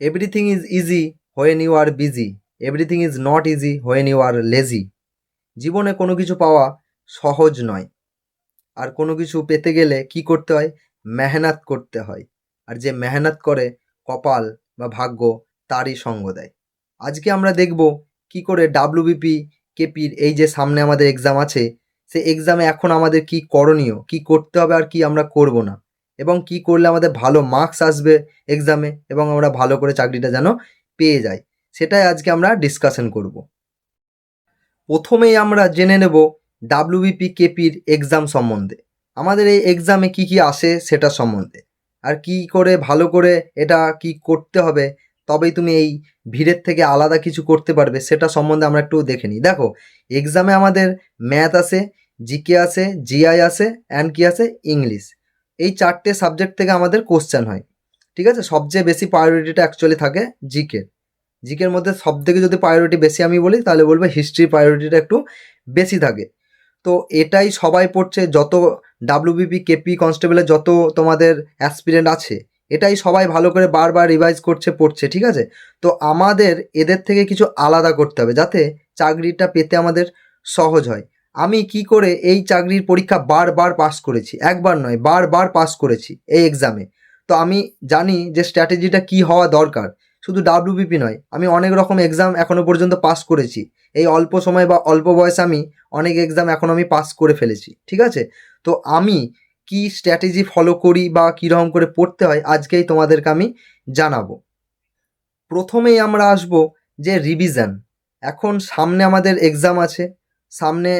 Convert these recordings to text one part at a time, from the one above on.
Everything is easy when you are busy everything is not easy when you are lazy জীবনে কোনো কিছু পাওয়া সহজ নয়। আর কোনো কিছু পেতে গেলে কি করতে হয়? মেহনত করতে হয়। আর যে মেহনত করে কপাল বা ভাগ্য, তারই সঙ্গ দেয়। আজকে আমরা দেখব কি করে ডাব্লিউবিপি কেপির এই যে সামনে আমাদের এক্সাম আছে সে এক্সামে এখন আমাদের কি করণীয়, কি করতে হবে আর কি আমরা করব না। এবং কি করলে আমাদের ভালো মার্কস আসবে এক্সামে এবং আমরা ভালো করে চাকরিটা যেন পেয়ে যাই। সেটাই আজকে আমরা ডিসকাশন করব। প্রথমেই আমরা জেনে নেব ডাব্লিউবিপি কেপির এক্সাম সম্বন্ধে। আমাদের এই এক্সামে কি কি আসে সেটা সম্বন্ধে। আর কি করে ভালো করে এটা কি করতে হবে, তবেই তুমি এই ভিড়ের থেকে আলাদা কিছু করতে পারবে, সেটা সম্বন্ধে আমরা একটু দেখে নিই। দেখো এক্সামে আমাদের ম্যাথ আসে জিকে আসে জিআই আসে অ্যান্ড কি আসে? ইংলিশ এই চারটে সাবজেক্ট থেকে আমাদের কোশ্চেন হয়। ঠিক আছে? সবচেয়ে বেশি প্রায়োরিটিটা অ্যাকচুয়ালি থাকে জিকে জিকের মধ্যে সব থেকে যদি প্রায়োরিটি বেশি আমি বলি, তাহলে বলব হিস্ট্রি প্রায়োরিটিটা একটু বেশি থাকে। তো এটাই সবাই পড়ছে, যত ডাব্লিউবিপি কেপি কনস্টেবলের যত তোমাদের অ্যাসপিরেন্ট আছে, এটাই সবাই ভালো করে বারবার রিভাইজ করছে, পড়ছে, ঠিক আছে? তো আমাদের এদের থেকে কিছু আলাদা করতে হবে, যাতে চাকরিটা পেতে আমাদের সহজ হয়। আমি কি করে এই চাকরির পরীক্ষা বারবার পাস করেছি? একবার নয়, বারবার পাস করেছি এই এক্সামে তো আমি জানি যে স্ট্র্যাটেজিটা কি হওয়া দরকার। শুধু ডাব্লিউবিপি নয়, আমি অনেক রকম এক্সাম এখনও পর্যন্ত পাস করেছি। এই অল্প সময় বা অল্প বয়সে আমি অনেক এক্সাম এখন আমি পাস করে ফেলেছি, ঠিক আছে? তো আমি কি স্ট্র্যাটেজি ফলো করি বা কীরকম করে পড়তে হয় আজকেই তোমাদেরকে আমি জানাব। প্রথমেই আমরা আসব যে রিভিশন এখন সামনে আমাদের এক্সাম আছে, সামনে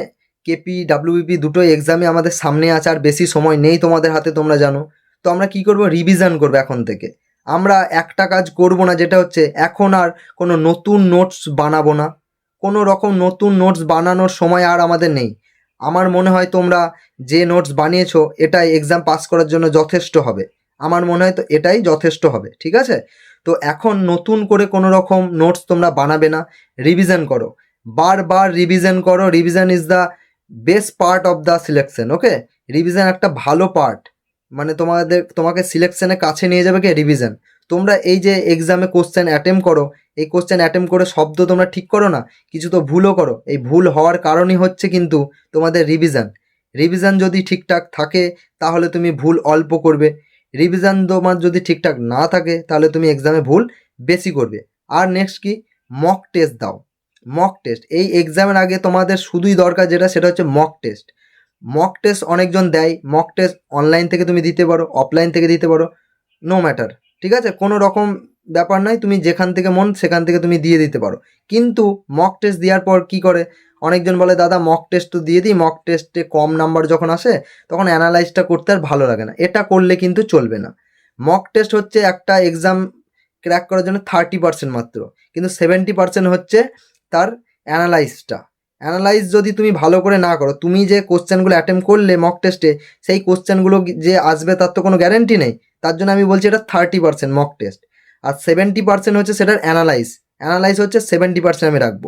কেপি ডাব্লিউবিপি দুটোই এক্সামে আমাদের সামনে আছে আর বেশি সময় নেই তোমাদের হাতে, তোমরা জানো। তো আমরা কি করব? রিভিশন করব এখন থেকে। আমরা একটা কাজ করব না, যেটা হচ্ছে এখন আর কোনো নতুন নোটস বানাবো না। কোনো রকম নতুন নোটস বানানোর সময় আর আমাদের নেই। আমার মনে হয় তোমরা যে নোটস বানিয়েছো, এটাই এক্সাম পাস করার জন্য যথেষ্ট হবে। আমার মনে হয় তো এটাই যথেষ্ট হবে, ঠিক আছে? তো এখন নতুন করে কোনো রকম নোটস তোমরা বানাবে না। রিভিশন করো। বারবার রিভিশন করো। Revision is the best part of the selection okay revision একটা ভালো পার্ট মানে তোমাদের, তোমাকে সিলেকশনে কাছে নিয়ে যাবে কি? রিভিশন তোমরা এই যে এক্সামে কোশ্চেন অ্যাটেম্প করো, এই কোশ্চেন অ্যাটেম্প করে শব্দ তোমরা ঠিক করো না, কিছু তো ভুলও করো। এই ভুল হওয়ার কারণই হচ্ছে কিন্তু তোমাদের রিভিশন রিভিশন যদি ঠিকঠাক থাকে, তাহলে তুমি ভুল অল্প করবে। রিভিশন তোমার যদি ঠিকঠাক না থাকে, তাহলে তুমি এক্সামে ভুল বেশি করবে। আর নেক্সট কি? মক টেস্ট দাও। মক টেস্ট এই এক্সামের আগে তোমাদের শুধুই দরকার যেটা, সেটা হচ্ছে মক টেস্ট মক টেস্ট অনেকজন দেয়। মক টেস্ট অনলাইন থেকে তুমি দিতে পারো অফলাইন থেকে দিতে পারো নো ম্যাটার ঠিক আছে? কোনো রকম ব্যাপার নয় তুমি যেখান থেকে মন, সেখান থেকে তুমি দিয়ে দিতে পারো। কিন্তু মক টেস্ট দেওয়ার পর কি করে? অনেকজন বলে, দাদা মক টেস্ট তো দিয়ে দিই। মক টেস্টে কম নাম্বার যখন আসে, তখন অ্যানালাইজটা করতে আর ভালো লাগে না। এটা করলে কিন্তু চলবে না। মক টেস্ট হচ্ছে একটা এক্সাম ক্র্যাক করার জন্য থার্টি পার্সেন্ট মাত্র। কিন্তু সেভেন্টি পার্সেন্ট হচ্ছে তার অ্যানালাইজটা অ্যানালাইজ যদি তুমি ভালো করে না করো, তুমি যে কোশ্চেনগুলো অ্যাটেম্প করলে মক টেস্টে সেই কোশ্চেনগুলো যে আসবে তার তো কোনো গ্যারেন্টি নেই। তার জন্য আমি বলছি এটা থার্টি পার্সেন্ট মক টেস্ট আর সেভেন্টি পার্সেন্ট হচ্ছে সেটার অ্যানালাইজ অ্যানালাইজ হচ্ছে সেভেন্টি পার্সেন্ট আমি রাখব।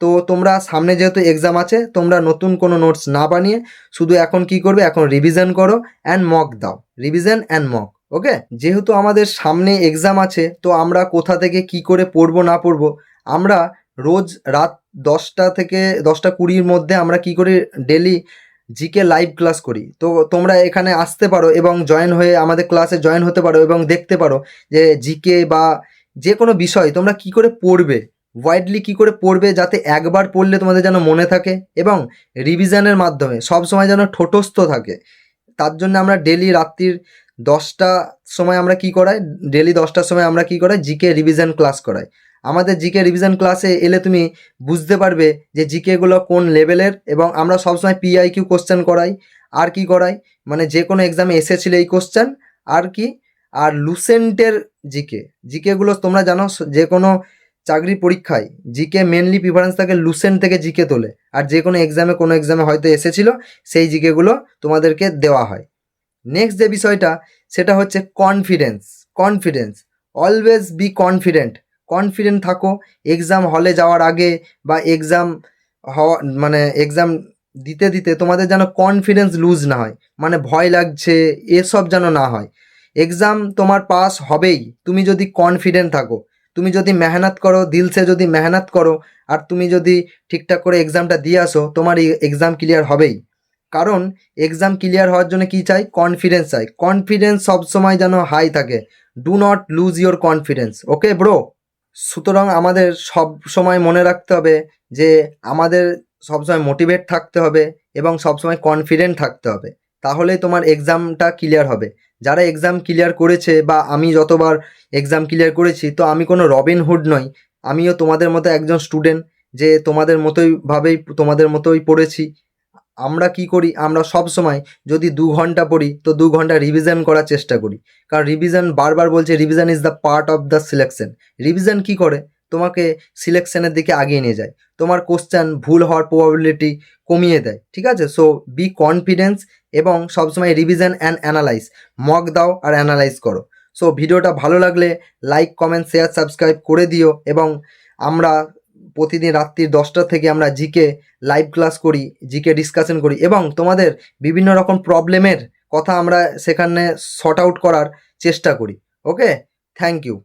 তো তোমরা সামনে যেহেতু এক্সাম আছে, তোমরা নতুন কোনো নোটস না বানিয়ে, শুধু এখন কি করবে, এখন রিভিশন করো অ্যান্ড মক দাও। রিভিশন অ্যান্ড মক ওকে যেহেতু আমাদের সামনে এক্সাম আছে, তো আমরা কোথা থেকে কি করে পড়ব না পড়ব, আমরা রোজ রাত দশটা থেকে দশটা কুড়ির মধ্যে আমরা কি করি? ডেলি জিকে লাইভ ক্লাস করি। তো তোমরা এখানে আসতে পারো এবং জয়েন হয়ে আমাদের ক্লাসে জয়েন হতে পারো এবং দেখতে পারো যে জিকে বা যে কোনো বিষয় তোমরা কি করে পড়বে? ওয়াইডলি কি করে পড়বে যাতে একবার পড়লে তোমাদের যেন মনে থাকে এবং রিভিশনের মাধ্যমে সব সময় যেন ঠোঁটস্থ থাকে। তার জন্য আমরা ডেলি রাত্রির দশটা সময় আমরা কি করাই? ডেলি দশটার সময় আমরা কি করাই? জিকে রিভিশন ক্লাস করাই। আমাদের জিকে রিভিশন ক্লাসে এলে তুমি বুঝতে পারবে যে জিকেগুলো কোন লেভেলের এবং আমরা সবসময় পিআই কিউ কোশ্চেন করাই, আর কি করাই? মানে যে কোনো এক্সামে এসেছিল এই কোশ্চেন আর কি? আর লুসেন্টের জিকে জিকেগুলো তোমরা জানো যে কোনো চাকরি পরীক্ষায় জিকে মেনলি প্রিফারেন্স থাকে লুসেন্ট থেকে জিকে তোলে। আর যে কোনো এক্সামে কোনো এক্সামে হয়তো এসেছিল, সেই জিকেগুলো তোমাদেরকে দেওয়া হয়। নেক্সট যে বিষয়টা, সেটা হচ্ছে confidence confidence always be confident confident থাকো। এক্সাম হলে যাওয়ার আগে বা এক্সাম হওয়া মানে এক্সাম দিতে দিতে তোমাদের যেন কনফিডেন্স লুজ না হয়। মানে ভয় লাগছে, এসব যেন না হয়। এক্সাম তোমার পাস হবেই। তুমি যদি কনফিডেন্ট থাকো, তুমি যদি মেহনত করো দিলসে যদি মেহনত করো, আর তুমি যদি ঠিকঠাক করে এক্সামটা দিয়ে আসো, তোমার এক্সাম ক্লিয়ার হবেই। কারণ এক্সাম ক্লিয়ার হওয়ার জন্য কী চাই? কনফিডেন্স চাই। কনফিডেন্স সবসময় যেন হাই থাকে। Do not lose your confidence okay bro সুতরাং আমাদের সব সময় মনে রাখতে হবে যে আমাদের সবসময় মোটিভেট থাকতে হবে এবং সবসময় কনফিডেন্ট থাকতে হবে। তাহলেই তোমার এক্সামটা ক্লিয়ার হবে। যারা এক্সাম ক্লিয়ার করেছে বা আমি যতবার এক্সাম ক্লিয়ার করেছি, তো আমি কোনো রবিন হুড নই। আমিও তোমাদের মতো একজন স্টুডেন্ট যে তোমাদের মতোই ভাবেই তোমাদের মতোই পড়েছি। আমরা কি করি? আমরা সব সময় যদি দু ঘণ্টা পড়ি, তো দু ঘণ্টা রিভিশন করার চেষ্টা করি। কারণ রিভিশন বারবার বলছে revision is the part of the selection revision কি করে? তোমাকে সিলেকশনের দিকে আগিয়ে নিয়ে যায়। তোমার কোশ্চেন ভুল হওয়ার প্রবাবিলিটি কমিয়ে দেয়। ঠিক আছে? সো বি কনফিডেন্স এবং সবসময় রিভিশন অ্যান্ড অ্যানালাইজ মক দাও আর অ্যানালাইজ করো। সো ভিডিওটা ভালো লাগলে লাইক কমেন্ট শেয়ার সাবস্ক্রাইব করে দিও এবং আমরা প্রতিদিন রাত্রির দশটা থেকে আমরা জিকে লাইভ ক্লাস করি, জিকে ডিসকাশন করি এবং তোমাদের বিভিন্ন রকম প্রবলেমের কথা আমরা সেখানে শর্ট আউট করার চেষ্টা করি ওকে থ্যাংক ইউ